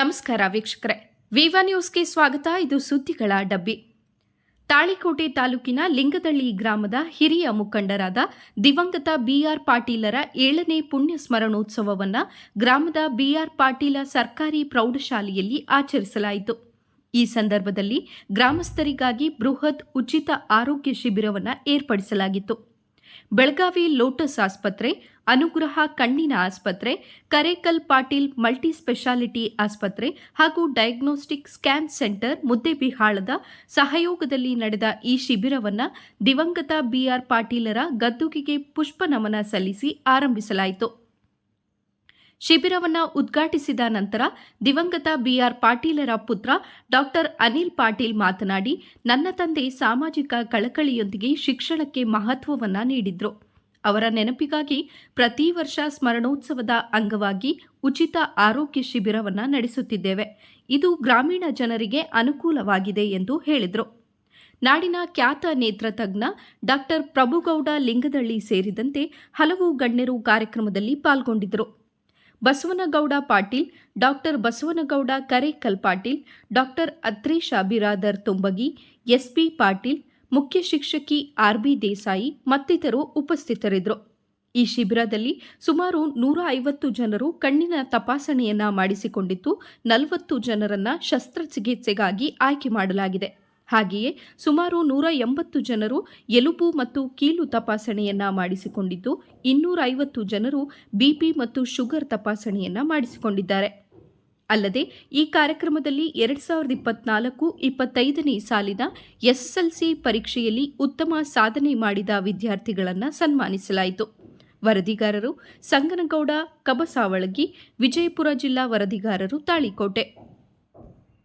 ನಮಸ್ಕಾರ ವೀಕ್ಷಕರೇ. ವಿವಾ ನ್ಯೂಸ್ಗೆ ಸ್ವಾಗತ. ಇದು ಸುದ್ದಿಗಳ ಡಬ್ಬಿ. ತಾಳಿಕೋಟೆ ತಾಲೂಕಿನ ಲಿಂಗದಳ್ಳಿ ಗ್ರಾಮದ ಹಿರಿಯ ಮುಖಂಡರಾದ ದಿವಂಗತ ಬಿಆರ್ ಪಾಟೀಲರ ಏಳನೇ ಪುಣ್ಯ ಸ್ಮರಣೋತ್ಸವವನ್ನು ಗ್ರಾಮದ ಬಿಆರ್ ಪಾಟೀಲ ಸರ್ಕಾರಿ ಪ್ರೌಢಶಾಲೆಯಲ್ಲಿ ಆಚರಿಸಲಾಯಿತು. ಈ ಸಂದರ್ಭದಲ್ಲಿ ಗ್ರಾಮಸ್ಥರಿಗಾಗಿ ಬೃಹತ್ ಉಚಿತ ಆರೋಗ್ಯ ಶಿಬಿರವನ್ನು ಏರ್ಪಡಿಸಲಾಗಿತ್ತು. ಬೆಳಗಾವಿ ಲೋಟಸ್ ಆಸ್ಪತ್ರೆ, ಅನುಗ್ರಹ ಕಣ್ಣಿನ ಆಸ್ಪತ್ರೆ, ಕರೇಕಲ್ ಪಾಟೀಲ್ ಮಲ್ಟಿ ಸ್ಪೆಷಾಲಿಟಿ ಆಸ್ಪತ್ರೆ ಹಾಗೂ ಡಯಾಗ್ನೋಸ್ಟಿಕ್ ಸ್ಕ್ಯಾನ್ ಸೆಂಟರ್ ಮುದ್ದೆಬಿಹಾಳದ ಸಹಯೋಗದಲ್ಲಿ ನಡೆದ ಈ ಶಿಬಿರವನ್ನು ದಿವಂಗತ ಬಿಆರ್ ಪಾಟೀಲರ ಗದ್ದುಗೆಗೆ ಪುಷ್ಪ ನಮನ ಸಲ್ಲಿಸಿ ಆರಂಭಿಸಲಾಯಿತು. ಶಿಬಿರವನ್ನು ಉದ್ಘಾಟಿಸಿದ ನಂತರ ದಿವಂಗತ ಬಿಆರ್ ಪಾಟೀಲರ ಪುತ್ರ ಡಾಕ್ಟರ್ ಅನಿಲ್ ಪಾಟೀಲ್ ಮಾತನಾಡಿ, ನನ್ನ ತಂದೆ ಸಾಮಾಜಿಕ ಕಳಕಳಿಯೊಂದಿಗೆ ಶಿಕ್ಷಣಕ್ಕೆ ಮಹತ್ವವನ್ನು ನೀಡಿದ್ರು. ಅವರ ನೆನಪಿಗಾಗಿ ಪ್ರತಿ ವರ್ಷ ಸ್ಮರಣೋತ್ಸವದ ಅಂಗವಾಗಿ ಉಚಿತ ಆರೋಗ್ಯ ಶಿಬಿರವನ್ನು ನಡೆಸುತ್ತಿದ್ದೇವೆ. ಇದು ಗ್ರಾಮೀಣ ಜನರಿಗೆ ಅನುಕೂಲವಾಗಿದೆ ಎಂದು ಹೇಳಿದರು. ನಾಡಿನ ಖ್ಯಾತ ನೇತ್ರ ತಜ್ಞ ಡಾಕ್ಟರ್ ಪ್ರಭುಗೌಡ ಲಿಂಗದಳ್ಳಿ ಸೇರಿದಂತೆ ಹಲವು ಗಣ್ಯರು ಕಾರ್ಯಕ್ರಮದಲ್ಲಿ ಪಾಲ್ಗೊಂಡಿದ್ದರು. Basavanagouda Patil, doctor Basavanagouda Karekal Patil, doctor Atresha Biradar Tumbagi, S P Patil, ಮುಖ್ಯ ಶಿಕ್ಷಕಿ ಆರ್ಬಿ ದೇಸಾಯಿ ಮತ್ತಿತರರು ಉಪಸ್ಥಿತರಿದ್ದರು. ಈ ಶಿಬಿರದಲ್ಲಿ ಸುಮಾರು ನೂರ ಐವತ್ತು ಜನರು ಕಣ್ಣಿನ ತಪಾಸಣೆಯನ್ನ ಮಾಡಿಸಿಕೊಂಡಿದ್ದು, ನಲವತ್ತು ಜನರನ್ನ ಶಸ್ತ್ರಚಿಕಿತ್ಸೆಗಾಗಿ ಆಯ್ಕೆ ಮಾಡಲಾಗಿದೆ. ಹಾಗೆಯೇ ಸುಮಾರು ನೂರ ಎಂಬತ್ತು ಜನರು ಎಲುಬು ಮತ್ತು ಕೀಲು ತಪಾಸಣೆಯನ್ನ ಮಾಡಿಸಿಕೊಂಡಿದ್ದು ಇನ್ನೂರ ಐವತ್ತು ಜನರು ಬಿಪಿ ಮತ್ತು ಶುಗರ್ ತಪಾಸಣೆಯನ್ನ ಮಾಡಿಸಿಕೊಂಡಿದ್ದಾರೆ. ಅಲ್ಲದೆ, ಈ ಕಾರ್ಯಕ್ರಮದಲ್ಲಿ ಎರಡ್ ಸಾವಿರದ ಇಪ್ಪತ್ನಾಲ್ಕು ಇಪ್ಪತ್ತೈದನೇ ಸಾಲಿನ ಎಸ್ಎಸ್ಎಲ್ಸಿ ಪರೀಕ್ಷೆಯಲ್ಲಿ ಉತ್ತಮ ಸಾಧನೆ ಮಾಡಿದ ವಿದ್ಯಾರ್ಥಿಗಳನ್ನು ಸನ್ಮಾನಿಸಲಾಯಿತು. ವರದಿಗಾರರು ಸಂಗನಗೌಡ, ಕಬಸಾವಳಗಿ, ವಿಜಯಪುರ ಜಿಲ್ಲಾ ವರದಿಗಾರರು ತಾಳಿಕೋಟೆ.